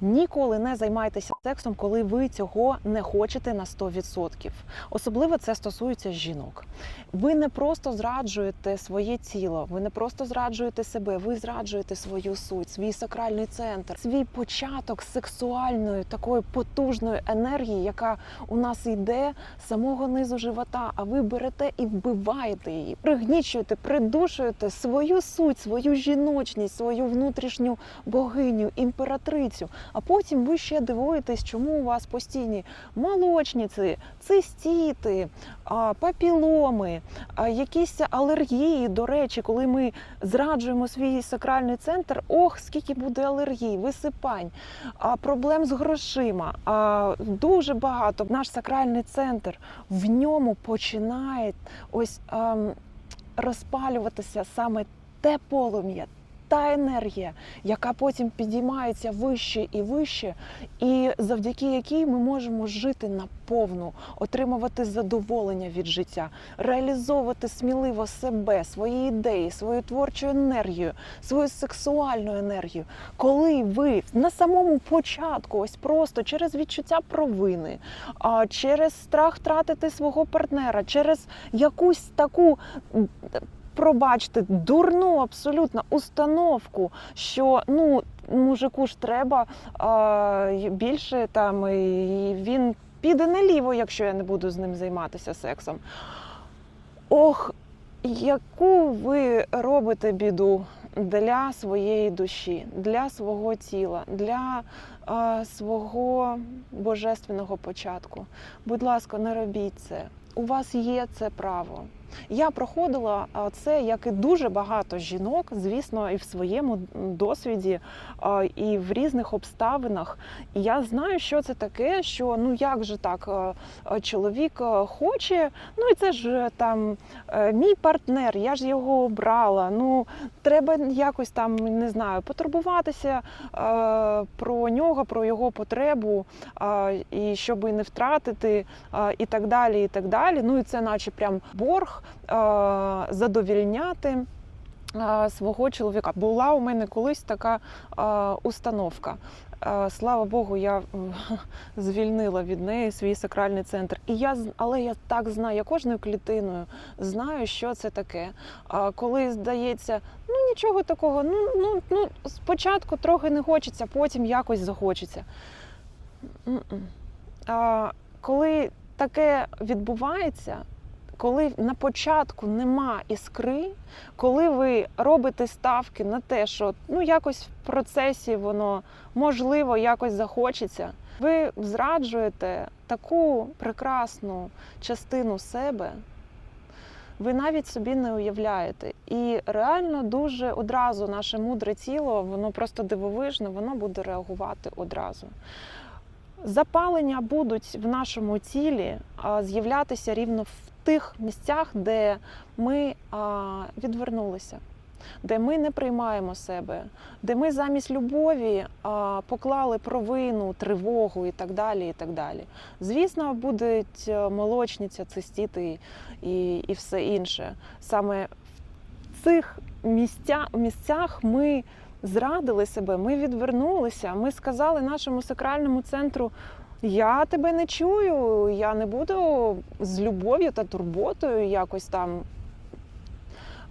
Ніколи не займайтеся сексом, коли ви цього не хочете на 100%. Особливо це стосується жінок. Ви не просто зраджуєте своє тіло, ви не просто зраджуєте себе, ви зраджуєте свою суть, свій сакральний центр, свій початок сексуальної такої потужної енергії, яка у нас йде з самого низу живота. А ви берете і вбиваєте її, пригнічуєте, придушуєте свою суть, свою жіночність, свою внутрішню богиню, імператрицю. А потім ви ще дивуєтесь, чому у вас постійні молочниці, цистіти, папіломи, якісь алергії. До речі, коли ми зраджуємо свій сакральний центр, ох, скільки буде алергій, висипань, проблем з грошима. Дуже багато. Наш сакральний центр в ньому починає ось ем, розпалюватися саме те полум'я, та енергія, яка потім підіймається вище і вище, і завдяки якій ми можемо жити наповну, отримувати задоволення від життя, реалізовувати сміливо себе, свої ідеї, свою творчу енергію, свою сексуальну енергію. Коли ви на самому початку, ось просто через відчуття провини, через страх втратити свого партнера, через якусь таку пробачте, дурну абсолютно установку, що ну мужику ж треба а, більше там і він піде наліво, якщо я не буду з ним займатися сексом. Ох, яку ви робите біду для своєї душі, для свого тіла, для а, свого божественного початку. Будь ласка, не робіть це. У вас є це право. Я проходила це, як і дуже багато жінок, звісно, і в своєму досвіді, і в різних обставинах. І я знаю, що це таке, що ну як же так, чоловік хоче, ну і це ж там е, мій партнер, я ж його обрала. Ну треба якось там не знаю, потурбуватися про нього, про його потребу, і щоб не втратити, і так далі. І так далі. Ну і це, наче прям борг е, задовільняти. е, Свого чоловіка була у мене колись така е, установка. Е, Слава Богу, я звільнила від неї свій сакральний центр. І я але я так знаю, я кожною клітиною знаю, що це таке. Коли здається, ну нічого такого, ну ну ну спочатку трохи не хочеться, потім якось захочеться. А, коли таке відбувається, коли на початку нема іскри, коли ви робите ставки на те, що ну якось в процесі воно можливо якось захочеться, ви зраджуєте таку прекрасну частину себе. Ви навіть собі не уявляєте. І реально дуже одразу наше мудре тіло, воно просто дивовижне, воно буде реагувати одразу. Запалення будуть в нашому тілі з'являтися рівно в тих місцях, де ми відвернулися, де ми не приймаємо себе, де ми замість любові поклали провину, тривогу і так далі. і так далі. Звісно, будуть е, молочниця, цистіти і, і все інше. Саме в цих місця, місцях ми зрадили себе, ми відвернулися, ми сказали нашому сакральному центру. Я тебе не чую, я не буду з любов'ю та турботою якось там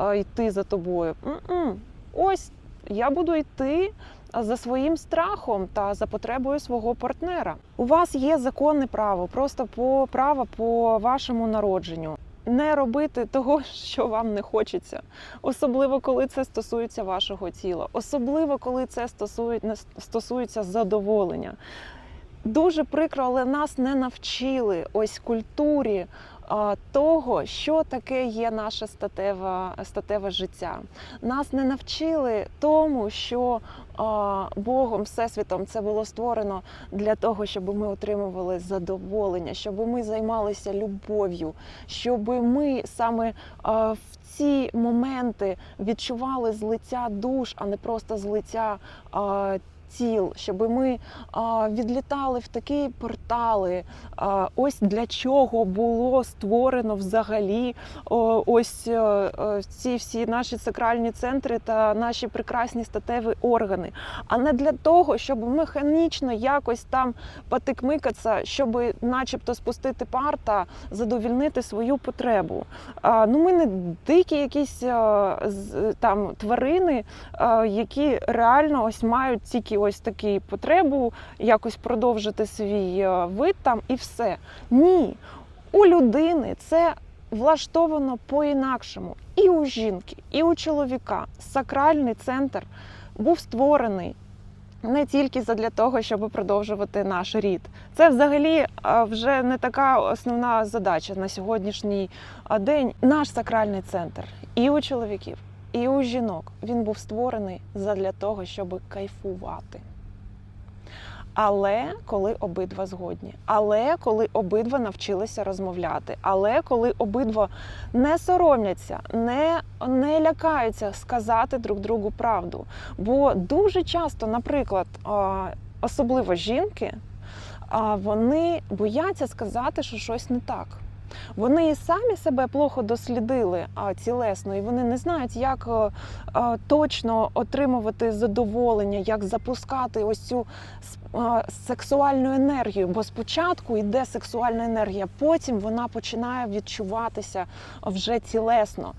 е, йти за тобою. М-м. Ось я буду йти за своїм страхом та за потребою свого партнера. У вас є законне право, просто по право по вашому народженню. Не робити того, що вам не хочеться, особливо коли це стосується вашого тіла, особливо коли це стосує- стосується задоволення. Дуже прикро, але нас не навчили ось культурі а, того, що таке є наше статеве, статеве життя. Нас не навчили тому, що а, Богом, Всесвітом це було створено для того, щоб ми отримували задоволення, щоб ми займалися любов'ю, щоб ми саме а, в ці моменти відчували злиття душ, а не просто злиття а, тіл, щоб ми а, відлітали в такі портали. А, ось для чого було створено взагалі о, ось е, е, ці всі наші сакральні центри та наші прекрасні статеві органи, а не для того, щоб механічно якось там потикмикатися, щоб начебто спустити пар та задовільнити свою потребу. А, ну ми не дикі якісь а, з- там тварини, а, які реально ось мають тільки ось таку потребу якось продовжити свій е, вид там і все. Ні, у людини це влаштовано по-інакшому. І у жінки, і у чоловіка сакральний центр був створений не тільки задля того, щоб продовжувати наш рід. Це взагалі вже не така основна задача на сьогоднішній день. Наш сакральний центр і у чоловіків, і у жінок він був створений задля того, щоб кайфувати. Але коли обидва згодні, але коли обидва навчилися розмовляти, але коли обидва не соромляться, не, не лякаються сказати друг другу правду. Бо дуже часто, наприклад, особливо жінки, вони бояться сказати, що щось не так. Вони самі себе плохо дослідили а, цілесно, і вони не знають, як а, е, точно отримувати задоволення, як запускати ось цю с- е, сексуальну енергію. Бо спочатку йде сексуальна енергія, потім вона починає відчуватися вже цілесно.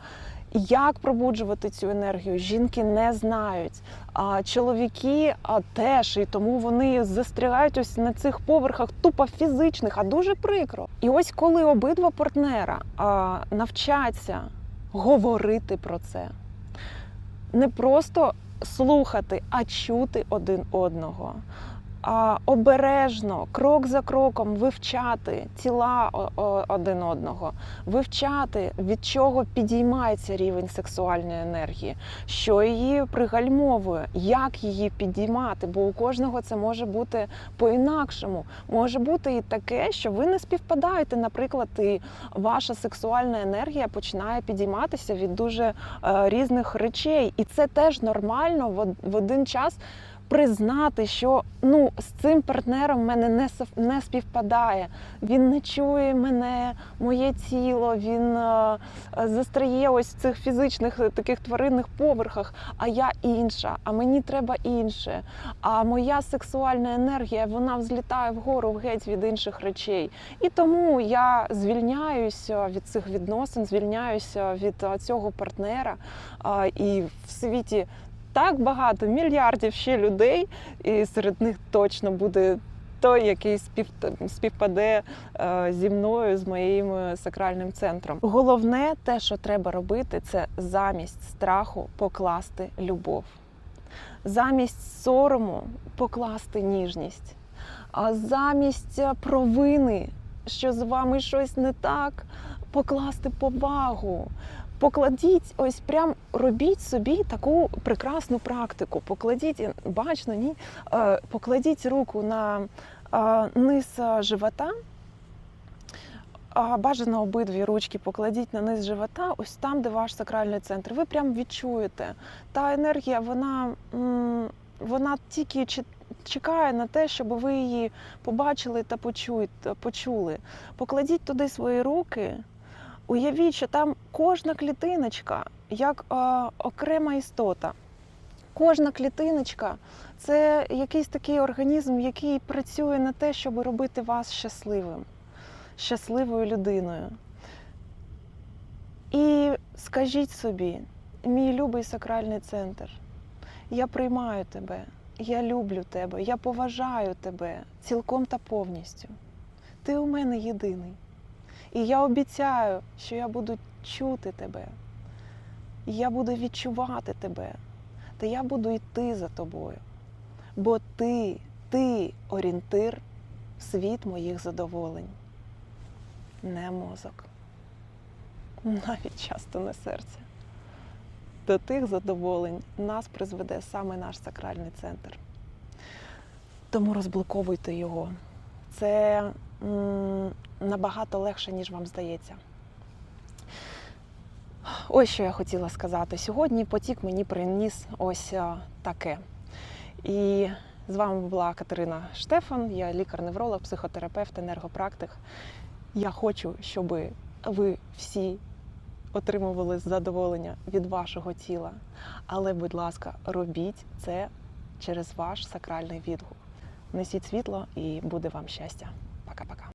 Як пробуджувати цю енергію? Жінки не знають. А чоловіки а, теж, і тому вони застрягають ось на цих поверхах тупо фізичних, а дуже прикро. І ось коли обидва партнера а, навчаться говорити про це, не просто слухати, а чути один одного. Обережно, крок за кроком вивчати тіла один одного, вивчати, від чого підіймається рівень сексуальної енергії, що її пригальмовує, як її підіймати, бо у кожного це може бути по-інакшому. Може бути і таке, що ви не співпадаєте. Наприклад, і ваша сексуальна енергія починає підійматися від дуже е, різних речей, і це теж нормально в один час. Признати, що ну з цим партнером в мене не не співпадає. Він не чує мене, моє тіло, він е, е, ось в цих фізичних е, таких тваринних поверхах, а я інша, а мені треба інше. А моя сексуальна енергія вона взлітає вгору геть від інших речей. І тому я звільняюся від цих відносин, звільняюся від е, цього партнера. А, І в світі так багато мільярдів ще людей, і серед них точно буде. Той, який спів, співпаде е, зі мною, з моїм е, сакральним центром. Головне, те, що треба робити, це замість страху покласти любов, замість сорому покласти ніжність, а замість е, провини, що з вами щось не так, покласти повагу. Покладіть, ось прям робіть собі таку прекрасну практику. Покладіть бачно, ні, Е, покладіть руку на е, низ е, живота. А бажано обидві ручки покладіть на низ живота, ось там, де ваш сакральний центр. Ви прям відчуєте. Та енергія, вона, вона тільки чекає на те, щоб ви її побачили та почули. Покладіть туди свої руки. Уявіть, що там кожна клітиночка як е, окрема істота. Кожна клітиночка це якийсь такий організм, який працює на те, щоб робити вас щасливим, щасливою людиною. І скажіть собі, мій любий сакральний центр, я приймаю тебе, я люблю тебе, я поважаю тебе цілком та повністю. Ти у мене єдиний. І я обіцяю, що я буду чути тебе, я буду відчувати тебе, та я буду йти за тобою. Бо ти, ти орієнтир світ моїх задоволень, не мозок, навіть часто не серце. До тих задоволень нас призведе саме наш сакральний центр. Тому розблоковуйте його. Це набагато легше, ніж вам здається. Ось що я хотіла сказати. Сьогодні потік мені приніс ось таке. І З вами була Катерина Штефан, я лікар-невролог, психотерапевт, енергопрактик. Я хочу, щоб ви всі отримували задоволення від вашого тіла. Але, будь ласка, робіть це через ваш сакральний відгук. Несіть світло і буде вам щастя. Пока-пока.